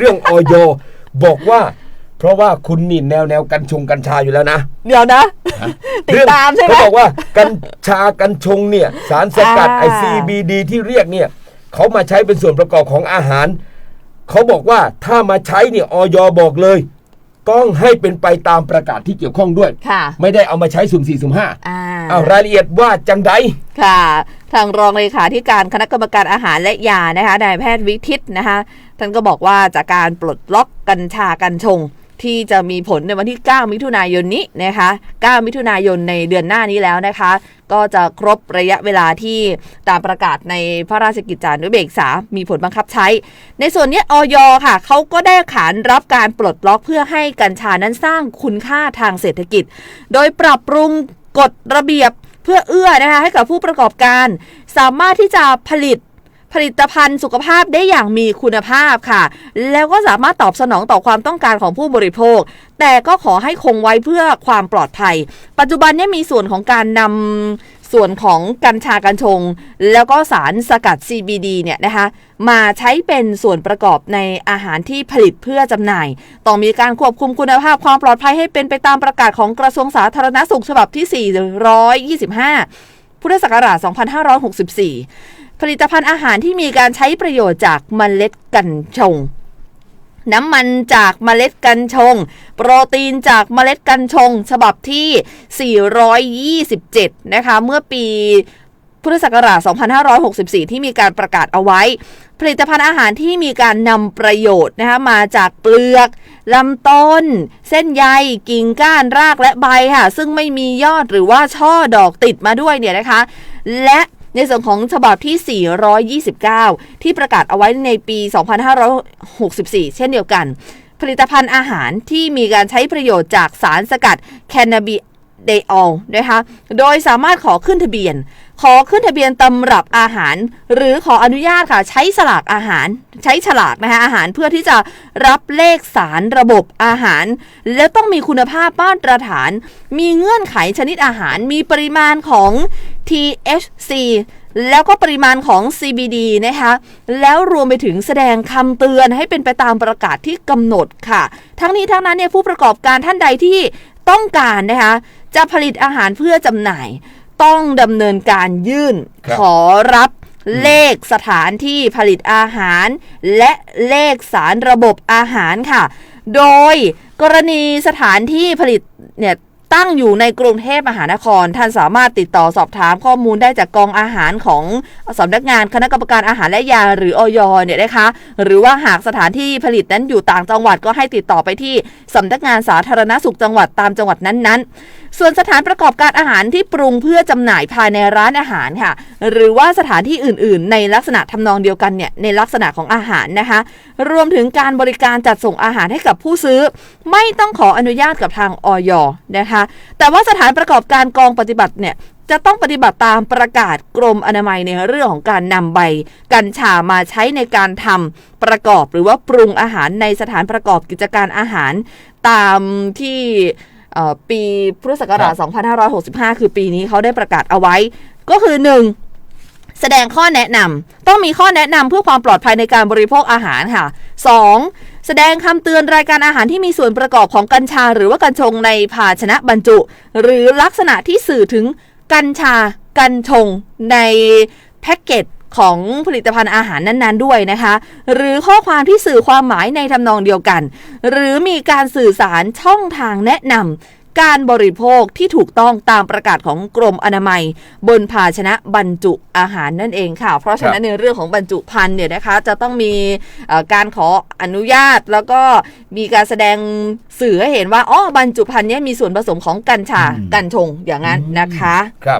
เรื่องออยบอกว่า เพราะว่าคุณนี่แนวแนวกัญชงกัญชาอยู่แล้วนะเดี๋ยวนะ ติดตามใช่ไหมเขาบอกว่ากัญชากัญชงเนี่ย สารสกัดอ่าไอ CBD ที่เรียกเนี่ยเขามาใช้เป็นส่วนประกอบของอาหาร เขาบอกว่าถ้ามาใช้เนี่ยออยบอกเลย ต้องให้เป็นไปตามประกาศที่เกี่ยวข้องด้วยค่ะไม่ได้เอามาใช้สุ่มสี่สุ่มห้าอ่าเอารายละเอียดว่าจังใดค่ะ ทางรองเลขาธิการคณะกรรมการอาหารและยานะคะนายแพทย์วิทิตนะคะท่านก็บอกว่าจากการปลดล็อกกัญชากัญชง ที่จะมีผลในวันที่ 9 มิถุนายนนี้นะคะ 9 มิถุนายนในเดือนหน้านี้แล้วนะคะ ก็จะครบระยะเวลาที่ตามประกาศในพระราชกิจจานุเบกษา มีผลบังคับใช้ ในส่วนนี้ออยค่ะ เขาก็ได้ขานรับการปลดล็อกเพื่อให้กัญชานั้นสร้างคุณค่าทางเศรษฐกิจ โดยปรับปรุงกฎระเบียบ เพื่อเอื้อนะคะให้กับผู้ประกอบการ สามารถที่จะผลิตผลิตภัณฑ์สุขภาพได้อย่างมีคุณภาพค่ะ แล้วก็สามารถตอบสนองต่อความต้องการของผู้บริโภค แต่ก็ขอให้คงไว้เพื่อความปลอดภัย ปัจจุบันนี้มีส่วนของการนำ ส่วนของกัญชากัญชง แล้วก็สารสกัด CBD เนี่ยนะคะมาใช้เป็นส่วนประกอบในอาหารที่ผลิตเพื่อจำหน่าย ต้องมีการควบคุมคุณภาพความปลอดภัยให้เป็นไปตามประกาศของกระทรวงสาธารณสุขฉบับที่ 425 พุทธศักราช 2564 ผลิตภัณฑ์อาหารที่มีการใช้ประโยชน์จากเมล็ดกัญชง น้ำมันจากเมล็ดกัญชง โปรตีนจากเมล็ดกัญชง ฉบับที่ 427 นะคะ เมื่อปีพุทธศักราช 2564 ที่มีการประกาศเอาไว้ ผลิตภัณฑ์อาหารที่มีการนำประโยชน์นะคะมาจากเปลือกลำต้น เส้นใยกิ่งก้านรากและใบค่ะ ซึ่งไม่มียอดหรือว่าช่อดอกติดมาด้วยเนี่ยนะคะ และ ในส่วนของฉบับที่ 429 ที่ประกาศเอาไว้ในปี 2564 เช่นเดียวกัน ผลิตภัณฑ์อาหารที่มีการใช้ประโยชน์จากสารสกัดแคนนาบิ เดออลนะคะ โดยสามารถขอขึ้นทะเบียน ขอขึ้นทะเบียนตำรับอาหาร หรือขออนุญาตค่ะ ใช้สลากอาหาร ใช้ฉลากนะคะอาหารเพื่อที่จะรับเลขสารระบบอาหาร แล้วต้องมีคุณภาพมาตรฐาน มีเงื่อนไขชนิดอาหาร มีปริมาณของ THC แล้วก็ปริมาณของ CBD นะคะ แล้วรวมไปถึงแสดงคำเตือนให้เป็นไปตามประกาศที่กำหนดค่ะ ทั้งนี้ทั้งนั้นเนี่ยผู้ประกอบการท่านใดที่ต้องการนะคะ จะผลิตอาหารเพื่อจำหน่าย ต้องดำเนินการยื่นครับขอรับเลขสถานที่ผลิตอาหาร และเลขสารระบบอาหารค่ะ โดยกรณีสถานที่ผลิตเนี่ย ตั้งอยู่ในกรุงเทพมหานคร ท่านสามารถติดต่อสอบถามข้อมูลได้จากกองอาหารของสำนักงานคณะกรรมการอาหารและยาหรืออยเนี่ยนะคะ หรือว่าหากสถานที่ผลิตนั้นอยู่ต่างจังหวัดก็ให้ติดต่อไปที่สำนักงานสาธารณสุขจังหวัดตามจังหวัดนั้นๆ ส่วนสถานประกอบการอาหารที่ปรุงเพื่อจำหน่ายภายในร้านอาหารค่ะ หรือว่าสถานที่อื่น ๆ ในลักษณะทำนองเดียวกันเนี่ยในลักษณะของอาหารนะคะ รวมถึงการบริการจัดส่งอาหารให้กับผู้ซื้อ ไม่ต้องขออนุญาตกับทางออยนะคะแต่ว่าสถานประกอบการกองปฏิบัติเนี่ยจะต้องปฏิบัติตามประกาศกรมอนามัยในเรื่องของการนำใบ กัญชามาใช้ในการทำประกอบหรือว่าปรุงอาหารในสถานประกอบกิจการอาหาร ตามที่ปีพุทธศักราช 2565 คือปีนี้เขาได้ประกาศเอาไว้ ก็คือ 1. แสดงข้อแนะนำต้องมีข้อแนะนำเพื่อความปลอดภัยในการบริโภคอาหารค่ะ 2. แสดงคำเตือนรายการอาหารที่มีส่วนประกอบของกัญชา หรือว่ากัญชงในภาชนะบรรจุ หรือลักษณะที่สื่อถึงกัญชา กัญชง ในแพ็กเกจของผลิตภัณฑ์อาหารนั้นๆ ด้วยนะคะ หรือข้อความที่สื่อความหมายในทำนองเดียวกัน หรือมีการสื่อสารช่องทางแนะนำ การบริโภคที่ถูกต้องตามประกาศของกรมอนามัย บนภาชนะบรรจุอาหารนั่นเองค่ะ เพราะฉะนั้นในเรื่องของบรรจุภัณฑ์เนี่ยนะคะจะต้องมีเอ่อการขออนุญาตแล้วก็มีการแสดงสื่อให้เห็นว่าอ๋อบรรจุภัณฑ์เนี้มีส่วนผสมของกัญชาอืมกัญชงอย่างนั้นนะคะ ครับ